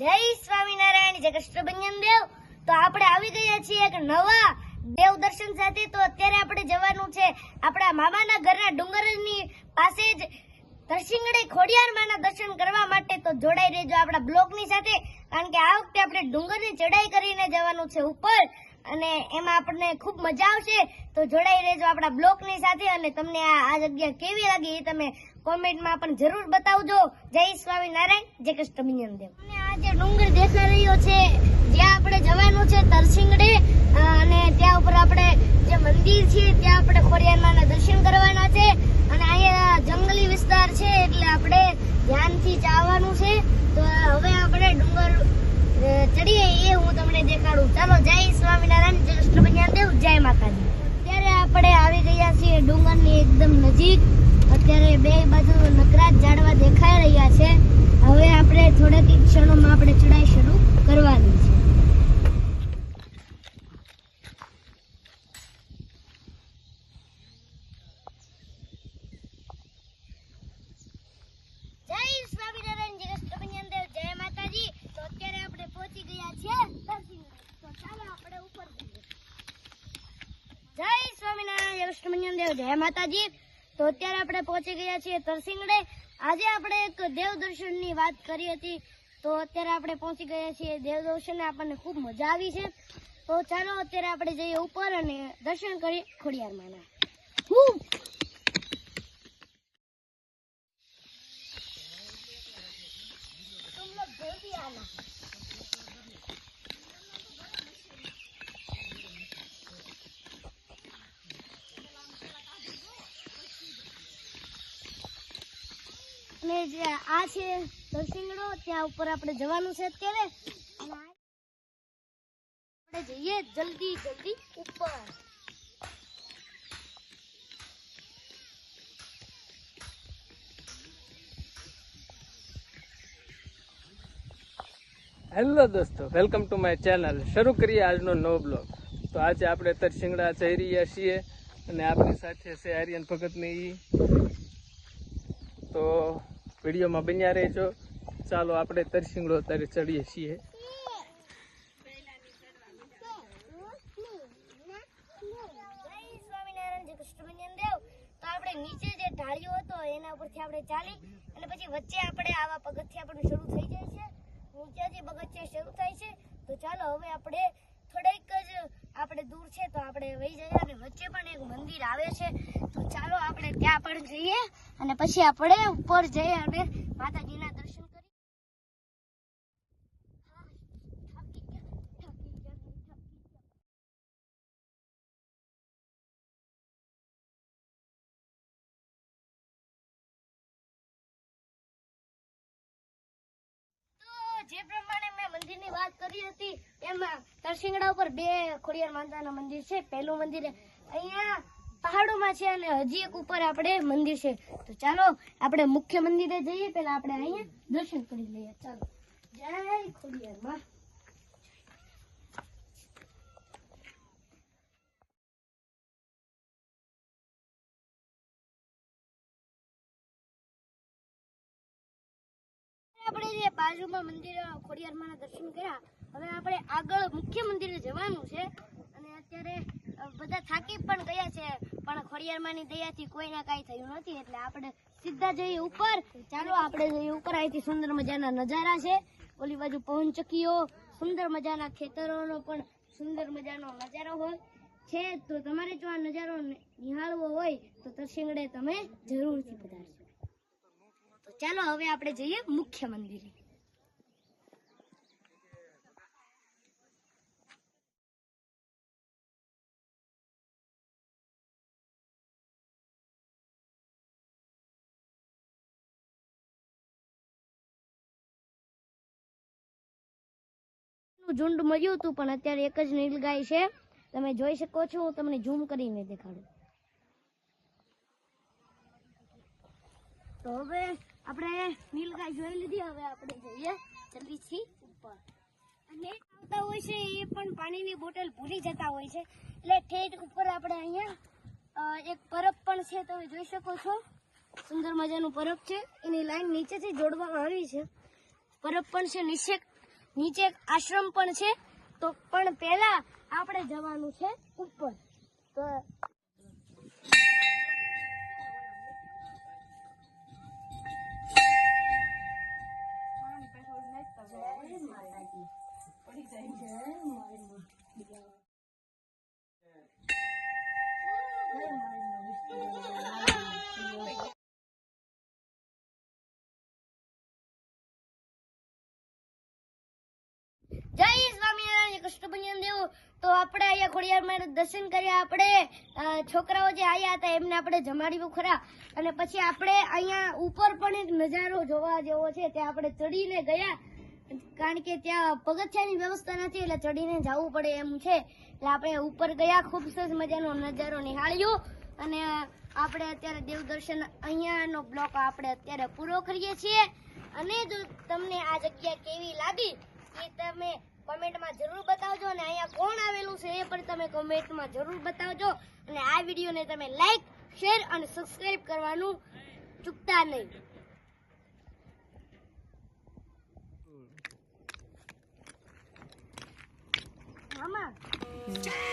જય સ્વામિનારાયણ, જય કૃષ્ણભંજન દેવ. તો આપણે આવી ગયા છીએ એક નવા દેવ દર્શન સાથે. તો અત્યારે આપણે જવાનું છે આપણા મામાના ઘરના ડુંગરની પાસે જ તરસિંગડે ખોડિયારમાંના દર્શન કરવા માટે. તો જોડાઈ રહેજો આપણા બ્લોગની સાથે. કારણ કે આ વખતે આપણે ડુંગરની ચડાઈ કરીને જવાનું છે ઉપર. અને એમાં આપણને ખૂબ મજા આવશે. તો જોડાઈ રહેજો આપણા બ્લોગની સાથે અને તમને આ જગ્યા કેવી લાગી એ તમે કોમેન્ટમાં પણ જરૂર બતાવજો. જય સ્વામિનારાયણ, જય કૃષ્ણ દેવ. અને આ જે ડુંગર દેખાઈ રહ્યો છે, જ્યાં આપણે જવાનું છે તરસિંગડે અને ત્યાં ઉપર આપણે જે મંદિર છે, ત્યાં આપણે ખોડિયારમાંના દર્શન કરવાના છે અને અહીંયા જંગલી વિસ્તાર છે એટલે આપણે ધ્યાનથી ચાવવાનું છે તો હવે આપણે ડુંગર અ, ચડીએ એ હું તમને દેખાડું ચાલો જય સ્વામિનારાયણ જય કૃષ્ણ દેવ જય માતાજી અત્યારે આપણે આવી ગયા છીએ ડુંગરની એકદમ નજીક. અત્યારે બે બાજુ નકરા ઝાડવા દેખાઈ રહ્યા છે. હવે આપણે થોડાક ક્ષણોમાં આપણે ચડાઈ શરૂ કરવાની છે જય સ્વામિનારાયણ જય કૃષ્ણ દેવ જય માતાજી તો અત્યારે આપણે પહોંચી ગયા છીએ તરસિંગડે. તો ચાલો આપણે ઉપર જઈએ જય સ્વામિનારાયણ દેવ જય માતાજી. તો અત્યારે આપણે પહોંચી ગયા છીએ તરસિંગડે. આજે આપણે એક દેવ દર્શનની વાત કરી હતી. તો અત્યારે આપણે પહોંચી ગયા છીએ દેવ દર્શને. આપણને ખૂબ મજા આવી છે. તો ચાલો અત્યારે આપણે જઈએ ઉપર અને દર્શન કરીએ ખોડિયારમાંના. હું! ને જે આ છે દલસિંગડો ત્યાં ઉપર આપણે જવાનું છે અત્યારે. આપણે જઈએ જલ્દી જલ્દી ઉપર. હેલો દોસ્તો વેલકમ ટુ માય ચેનલ શરૂ કરીએ આજનો નવો બ્લોગ તો આજે આપણે તરસિંગડા જઈ છીએ અને આપણી સાથે છે આર્યન ભગતની તો વિડીયોમાં બન્યા રહેજો. ચાલો, આપણે તરસિંગડો અત્યારે ચડીએ છીએ. આપણે નીચે જે ઢાળિયો હતો એના ઉપરથી આપણે ચાલી અને પછી વચ્ચે આપણે આવા પગથિયા પણ શરૂ થઈ જાય છે નીચેથી શરૂ થાય છે તો ચાલો હવે આપણે થોડીક જ આપણે દૂર છે તો આપણે વહી જઈએ અને વચ્ચે પણ એક મંદિર આવે છે તો ચાલો, આપણે ત્યાં પણ જઈએ. અને પછી આપણે ઉપર જઈ અને માતાજીના દર્શન જે પ્રમાણે મેં મંદિરની વાત કરી હતી, એમાં તરસિંગડા ઉપર બે ખોડિયાર માતાના મંદિર છે. પહેલું મંદિર અહીંયા પહાડોમાં છે અને હજી એક ઉપર આપણે મંદિર છે. તો ચાલો, આપણે મુખ્ય મંદિરે જઈએ. પેલા આપણે અહીંયા દર્શન કરી લઈએ. ચાલો. જય ખોડિયાર માં આપણે જે બાજુમાં મંદિર ખોડિયારમાંના દર્શન કર્યા, હવે આપણે આગળ મુખ્ય મંદિરે જવાનું છે. અને અત્યારે બધા થાકી પણ ગયા છે, પણ ખોડિયારમાંની દયાથી કોઈને કાંઈ થયું નથી, એટલે આપણે સીધા જઈએ ઉપર. ચાલો, આપણે જઈએ ઉપર. અહીંથી સુંદર મજાના નજારા છે. ઓલી બાજુ પવનચક્કીઓ, સુંદર મજાના ખેતરોનો પણ સુંદર મજાનો નજારો હોય છે. તો તમારે જો આ નજારો નિહાળવો હોય, તો તરસિંગડે તમે જરૂરથી પધારશો. તો ચાલો, હવે આપણે જઈએ મુખ્ય મંદિરે. ઝુંડ મળ્યું હતું, પણ અત્યારે એક જ નીલગાય છે. તમે જોઈ શકો છો, હું તમને ઝૂમ કરીને દેખાડું. તો હવે આપણે નીલગાય જોઈ લીધી, હવે આપણે જઈએ જલ્દીથી ઉપર. અને આવતા હોય છે, એ પણ પાણીની બોટલ ભૂલી જતા હોય છે. એટલે ઠેઠ ઉપર આપણે અહીંયા એક પરબ પણ છે, તમે જોઈ શકો છો. સુંદર મજાનું પરબ છે. એની લાઈન નીચેથી જોડવામાં આવી છે. પરબ પણ છે નીચે નીચે એક આશ્રમ પણ છે. તો પણ પહેલા આપણે જવાનું છે ઉપર. તો કૃષ્ણ તો આપણે અહીંયા ખોડિયાર મહારાજ દર્શન કર્યા. આપણે છોકરાઓ જે આવ્યા હતા, એમને આપણે જમાડ્યું ખરા. અને પછી આપણે અહીંયા ઉપર પણ એક નજારો જોવા જેવો છે, ત્યાં આપણે ચડીને ગયા. કારણ કે ત્યાં પગથિયાની વ્યવસ્થા નથી, એટલે ચડીને જવું પડે એમ છે. એટલે આપણે ઉપર ગયા, ખૂબ સરસ મજાનો નજારો નિહાળ્યો. અને આપણે અત્યારે દેવદર્શન અહીંયાનો બ્લોક આપણે અત્યારે પૂરો કરીએ છીએ. અને જો તમને આ જગ્યા કેવી લાગી, એ તમે કોમેન્ટમાં જરૂર બતાવજો અને અહીંયા કોણ આવેલું છે એ પણ તમે કોમેન્ટમાં જરૂર બતાવજો અને આ વિડીયોને તમે લાઈક શેર અને સબસ્ક્રાઇબ કરવાનું ચૂકતા નહીં. મામા